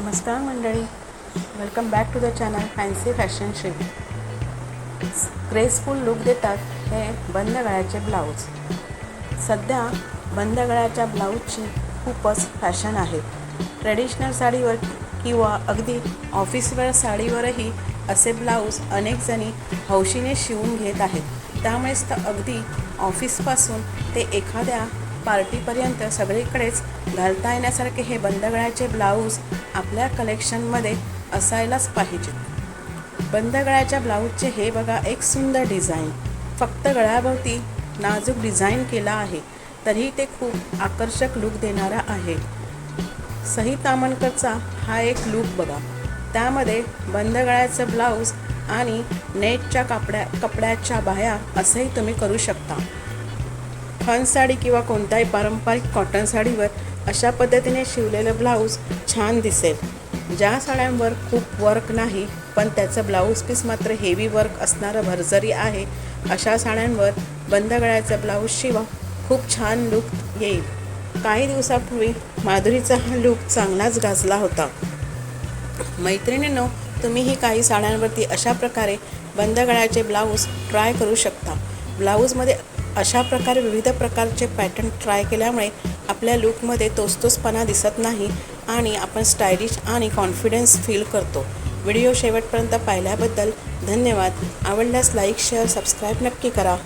नमस्कार मंडळी. Welcome back to the channel fancy fashion ship graceful look देतात हे बंद गळ्याचे ब्लाऊज सध्या बंद गळ्याच्या ब्लाऊजची खूपच फॅशन आहे. ट्रेडिशनल साडीवर किंवा अगदी ऑफिसवेअर साडीवरही असे ब्लाऊज अनेक जणी हौशीने शिवून घेत आहेत. त्यामुळेच तर अगदी ऑफिसपासून ते एखाद्या पार्टीपर्यंत सगळीकडेच घालता येण्यासारखे हे बंदगळ्याचे ब्लाऊज आपल्या कलेक्शनमध्ये असायलाच पाहिजेत. बंदगळ्याच्या ब्लाऊजचे हे बघा एक सुंदर डिझाईन. फक्त गळ्याभोवती नाजूक डिझाईन केला आहे तरीही ते खूप आकर्षक लुक देणारा आहे. सही तामणकरचा हा एक लूक बघा. त्यामध्ये बंदगळ्याचं ब्लाऊज आणि नेटच्या कापड्या कपड्याच्या बाह्या असंही तुम्ही करू शकता. लहान साडी किंवा कोणत्याही पारंपरिक कॉटन साडीवर अशा पद्धतीने शिवलेलं ब्लाऊज छान दिसेल. ज्या साड्यांवर खूप वर्क नाही पण त्याचं ब्लाऊज पीस मात्र हेवी वर्क असणारं भरजरी आहे अशा साड्यांवर बंद गळ्याचं ब्लाऊज शिवा खूप छान लुक येईल. काही दिवसापूर्वी माधुरीचा हा लुक चांगलाच गाजला होता. मैत्रिणींनो तुम्हीही काही साड्यांवरती अशा प्रकारे बंद गळ्याचे ब्लाऊज ट्राय करू शकता. ब्लाऊजमध्ये अशा प्रकारे विविध प्रकारचे पॅटर्न ट्राय केल्यामुळे आपल्या लुकमध्ये तोचतोचपणा दिसत नाही आणि आपण स्टायलिश आणि कॉन्फिडन्स फील करतो. व्हिडिओ शेवटपर्यंत पाहिल्याबद्दल धन्यवाद. आवडल्यास लाईक शेअर सबस्क्राईब नक्की करा.